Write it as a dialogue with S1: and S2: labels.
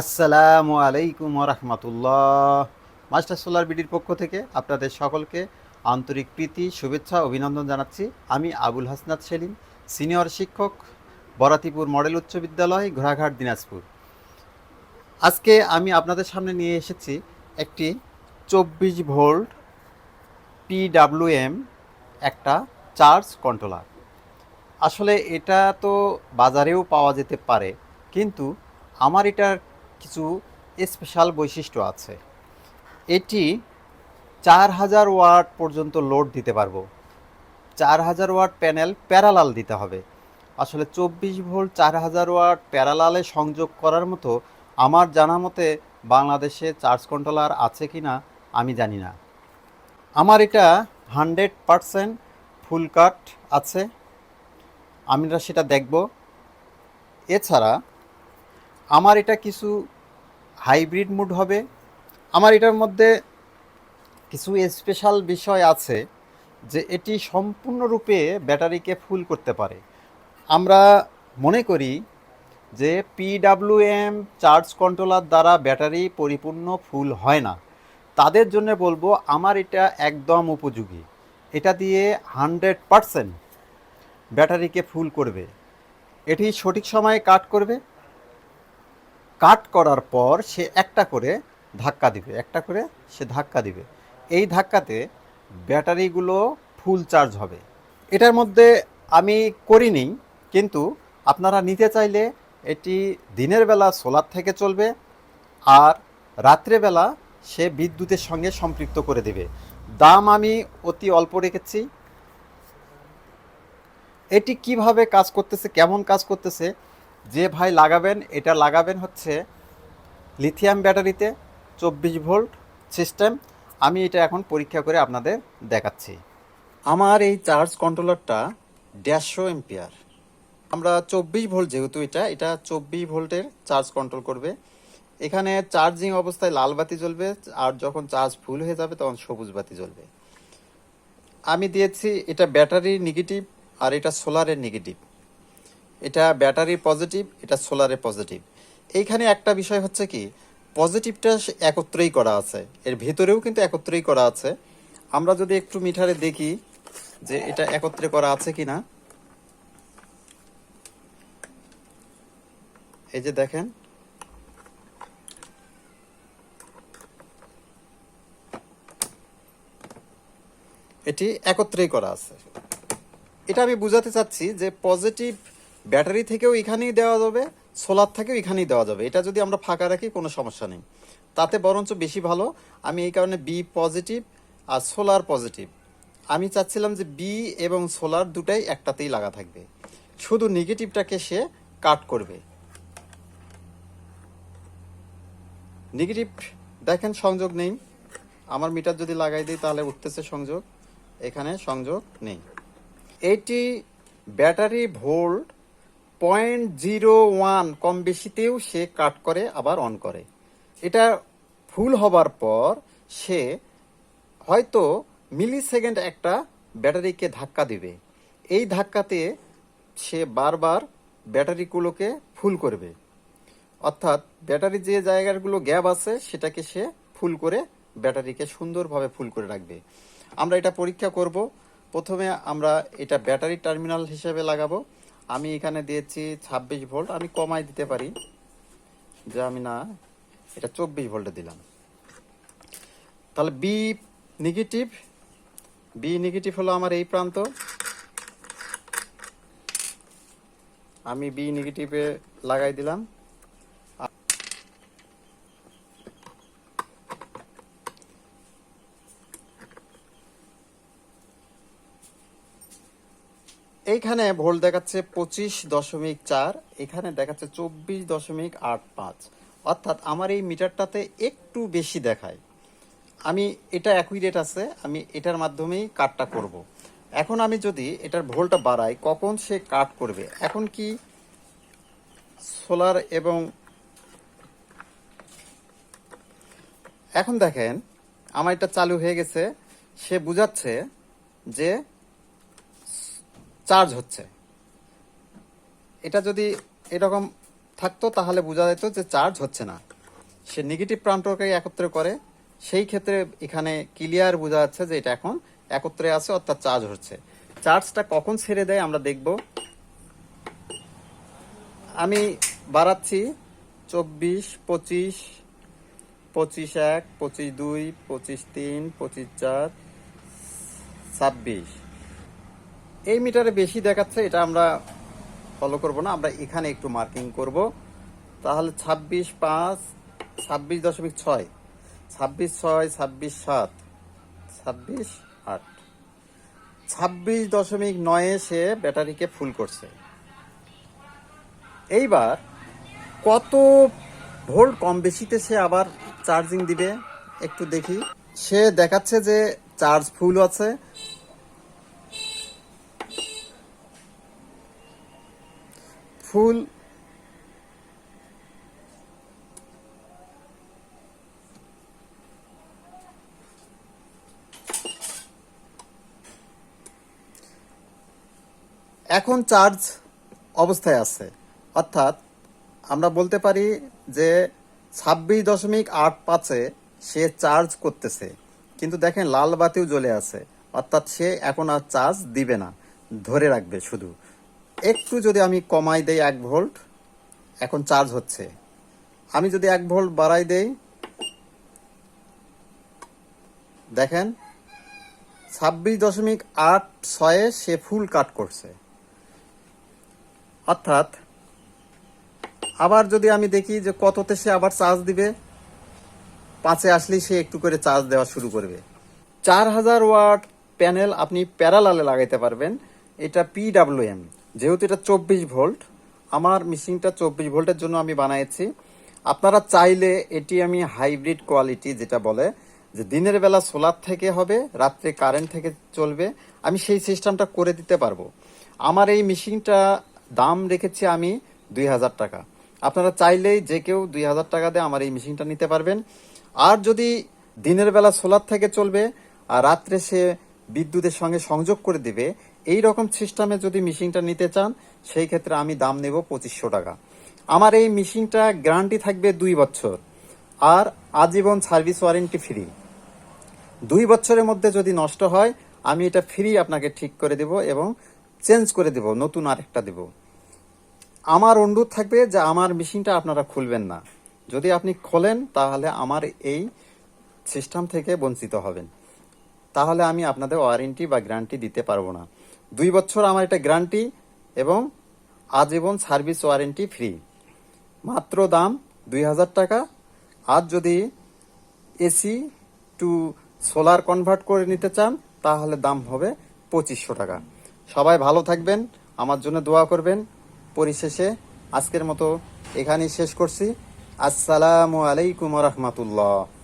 S1: আসসালামু আলাইকুম রহমতুল্লাহ। Master solar বিডির পক্ষ থেকে আপনাদের সকলকে আন্তরিক প্রীতি, শুভেচ্ছা, অভিনন্দন জানাচ্ছি। আমি আবুল হাসনাত সেলিম, সিনিয়র শিক্ষক, বরাতিপুর মডেল উচ্চ বিদ্যালয়, ঘোড়াঘাট, দিনাজপুর। আজকে আমি আপনাদের সামনে নিয়ে এসেছি একটি চব্বিশ ভোল্ট পিডাব্লিউএম একটা চার্জ কন্ট্রোলার। আসলে এটা তো বাজারেও পাওয়া যেতে পারে, কিন্তু আমার এটার কিছু স্পেশাল বৈশিষ্ট্য আছে। এটি চার হাজার ওয়াট পর্যন্ত লোড দিতে পারব। চার হাজার ওয়াট প্যানেল প্যারালাল দিতে হবে। আসলে চব্বিশ ভোল্ট চার হাজার ওয়াট প্যারালালে সংযোগ করার মতো আমার জানা মতে বাংলাদেশে চার্জ কন্ট্রোলার আছে কি না আমি জানি না। আমার এটা হান্ড্রেড পারসেন্ট ফুল কাট আছে। আমরা সেটা দেখব। এছাড়া আমার এটা কিছু হাইব্রিড মুড হবে। আমার এটার মধ্যে কিছু স্পেশাল বিষয় আছে যে এটি সম্পূর্ণরূপে ব্যাটারিকে ফুল করতে পারে। আমরা মনে করি যে পিডাব্লিউএম চার্জ কন্ট্রোলার দ্বারা ব্যাটারি পরিপূর্ণ ফুল হয় না। তাদের জন্য বলব, আমার এটা একদম উপযোগী। এটা দিয়ে হান্ড্রেড পারসেন্ট ব্যাটারিকে ফুল করবে। এটি সঠিক সময়ে কাট করবে। কাট করার পর সে একটা করে ধাক্কা দিবে, একটা করে সে ধাক্কা দিবে। এই ধাক্কাতে ব্যাটারিগুলো ফুল চার্জ হবে। এটার মধ্যে আমি করিনি, কিন্তু আপনারা নিতে চাইলে এটি দিনের বেলা সোলার থেকে চলবে আর রাত্রেবেলা সে বিদ্যুতের সঙ্গে সম্পৃক্ত করে দেবে। দাম আমি অতি অল্প রেখেছি। এটি কীভাবে কাজ করতেছে, কেমন কাজ করতেছে যে ভাই লাগাবেন, এটা লাগাবেন হচ্ছে লিথিয়াম ব্যাটারিতে চব্বিশ ভোল্ট সিস্টেম আমি এটা এখন পরীক্ষা করে আপনাদের দেখাচ্ছি। আমার এই চার্জ কন্ট্রোলারটা দেড়শো এম্পিয়ার আমরা চব্বিশ ভোল্ট যেহেতু এটা এটা চব্বিশ ভোল্টের চার্জ কন্ট্রোল করবে। এখানে চার্জিং অবস্থায় লাল বাতি জ্বলবে, আর যখন চার্জ ফুল হয়ে যাবে তখন সবুজ বাতি জ্বলবে। আমি দিয়েছি এটা ব্যাটারির নেগেটিভ আর এটা সোলারের নেগেটিভ এটা ব্যাটারি পজিটিভ, এটা সোলারের পজিটিভ। এইখানে একটা বিষয় হচ্ছে কি, পজিটিভটা একত্রেই করা আছে। এর ভেতরেও কিন্তু একত্রেই করা আছে। আমরা যদি একটু মিটারে দেখি যে এটা একত্রে করা আছে কি না এই যে দেখেন। এটি একত্রেই করা আছে। এটা আমি বুঝাতে চাচ্ছি যে পজিটিভ ব্যাটারি থেকেও এখানেই দেওয়া যাবে, সোলার থেকেও এখানেই দেওয়া যাবে। এটা যদি আমরা ফাঁকা রাখি, কোনো সমস্যা নেই। তাতে বরঞ্চ বেশি ভালো। আমি এই কারণে বি পজিটিভ আর সোলার পজিটিভ আমি চাচ্ছিলাম যে বি এবং সোলার দুটাই একটাতেই লাগা থাকবে। শুধু নেগেটিভটাকে সে কাট করবে। নেগেটিভ দেখেন সংযোগ নেই। আমার মিটার যদি লাগাই দিই, তাহলে উঠতেছে সংযোগ। এখানে সংযোগ নেই। এটি battery volt point zero one কম বেশিতেও সে কাট করে, আবার অন করে। এটা ফুল হবার পর সে হয়তো মিলি সেকেন্ড একটা ব্যাটারিকে ধাক্কা দিবে। এই ধাক্কাতে সে বারবার ব্যাটারিগুলোকে ফুল করবে। অর্থাৎ ব্যাটারি যে জায়গাগুলো গ্যাপ আছে, সেটাকে সে ফুল করে ব্যাটারিকে সুন্দরভাবে ফুল করে রাখবে। আমরা এটা পরীক্ষা করব। প্রথমে আমরা এটা ব্যাটারি টার্মিনাল হিসেবে লাগাবো। আমি এখানে দিয়েছি ছাব্বিশ ভোল্ট, আমি কমাই দিতে পারি। যে আমি না, এটা চব্বিশ ভোল্টে দিলাম। তাহলে বি নেগেটিভ বি নেগেটিভ হলো আমার এই প্রান্ত। আমি বি নেগেটিভে লাগাই দিলাম। এইখানে ভোল্ট দেখাচ্ছে পঁচিশ দশমিক চার, এখানে দেখাচ্ছে চব্বিশ দশমিক আট পাঁচ। অর্থাৎ আমার এই মিটারটাতে একটু বেশি দেখায়। আমি এটা একই রেট আছে, আমি এটার মাধ্যমেই কাটটা করব। এখন আমি যদি এটার ভোল্টটা বাড়াই, কখন সে কাট করবে? এখন কি সোলার এবং এখন দেখেন, আমার এটা চালু হয়ে গেছে। সে বুঝাচ্ছে যে চার্জ হচ্ছে। এটা যদি এরকম থাকতো, তাহলে বোঝা যেত যে চার্জ হচ্ছে না। সে নেগেটিভ প্রান্তকে একত্রে করে, সেই ক্ষেত্রে এখানে ক্লিয়ার বোঝা যাচ্ছে যে এটা এখন একত্রে আছে, অর্থাৎ চার্জ হচ্ছে। চার্জটা কখন ছেড়ে দেয় আমরা দেখব। আমি বাড়াচ্ছি, চব্বিশ, পঁচিশ পঁচিশ এক, পঁচিশ দুই, পঁচিশ তিন, পঁচিশ চার, ছাব্বিশ। এই মিটারে বেশি দেখাচ্ছে, এটা আমরা ফলো করব না, আমরা এখানে একটু মার্কিং করব। তাহলে ছাব্বিশ পাঁচ, ছাব্বিশ দশমিক ছয়, ছাব্বিশ ছয়, ছাব্বিশ সাত, ছাব্বিশ আট। ছাব্বিশ দশমিক নয়ে সে ব্যাটারিকে ফুল করছে। এইবার কত ভোল্ট কম বেশিতে সে আবার চার্জিং দিবে, একটু দেখি। সে দেখাচ্ছে যে চার্জ ফুল আছে ফুল এখন চার্জ অবস্থায় আছে। অর্থাৎ আমরা বলতে পারি যে ছাব্বিশ দশমিক আট পাঁচে সে চার্জ করতেছে। কিন্তু দেখেন লাল বাতিও জ্বলে আছে। অর্থাৎ সে এখন আর চার্জ দিবে না। ধরে রাখবে শুধু। একটু যদি আমি কমাই দেই এক ভোল্ট, এখন চার্জ হচ্ছে। আমি যদি এক ভোল্ট বাড়াই দেই, দেখেন, ছাব্বিশ দশমিক আট ছয়ে সে ফুল কাট করছে। অর্থাৎ, আবার যদি আমি দেখি যে কততে সে আবার চার্জ দিবে, পাঁচে আসলেই সে একটু করে চার্জ দেওয়া শুরু করবে। চার হাজার ওয়াট প্যানেল আপনি প্যারালালে লাগাইতে পারবেন, এটা পিডাব্লিউএম যেহেতু এটা চব্বিশ ভোল্ট, আমার মেশিনটা চব্বিশ ভোল্টের জন্য আমি বানিয়েছি আপনারা চাইলে এটি আমি হাইব্রিড কোয়ালিটি যেটা বলে, যে দিনের বেলা সোলার থেকে হবে, রাত্রে কারেন্ট থেকে চলবে, আমি সেই সিস্টেমটা করে দিতে পারব। আমার এই মেশিনটা দাম রেখেছি আমি দুই হাজার টাকা। আপনারা চাইলেই যে কেউ দুই হাজার টাকা দিয়ে আমার এই মেশিনটা নিতে পারবেন। আর যদি দিনের বেলা সোলার থেকে চলবে, আর রাত্রে সে বিদ্যুতের সঙ্গে সংযোগ করে দিবে এই রকম সিস্টেমে যদি মেশিনটা নিতে চান, সেই ক্ষেত্রে আমি দাম নেব পঁচিশশো টাকা। আমার এই মেশিনটা গ্যারান্টি থাকবে দুই বছর। আর আজীবন সার্ভিস ওয়ারেন্টি ফ্রি। দুই বছরের মধ্যে যদি নষ্ট হয়, আমি এটা ফ্রি আপনাকে ঠিক করে দেব এবং চেঞ্জ করে দেব, নতুন আরেকটা দেব। আমার অনুরোধ থাকবে যে আমার মেশিনটা আপনারা খুলবেন না। যদি আপনি খোলেন, তাহলে আমার এই সিস্টেম থেকে বঞ্চিত হবেন। তাহলে আমি আপনাদের ওয়ারেন্টি বা গ্যারান্টি দিতে পারব না। দুই বছর আমার এটা গ্যারান্টি এবং আজীবন সার্ভিস ওয়ারেন্টি ফ্রি। মাত্র দাম দুই হাজার টাকা। আর যদি এসি টু সোলার কনভার্ট করে নিতে চান, তাহলে দাম হবে পঁচিশশো টাকা। সবাই ভালো থাকবেন, আমার জন্য দোয়া করবেন। পরিশেষে আজকের মতো এখানেই শেষ করছি। আসসালামু আলাইকুম রহমতুল্লাহ।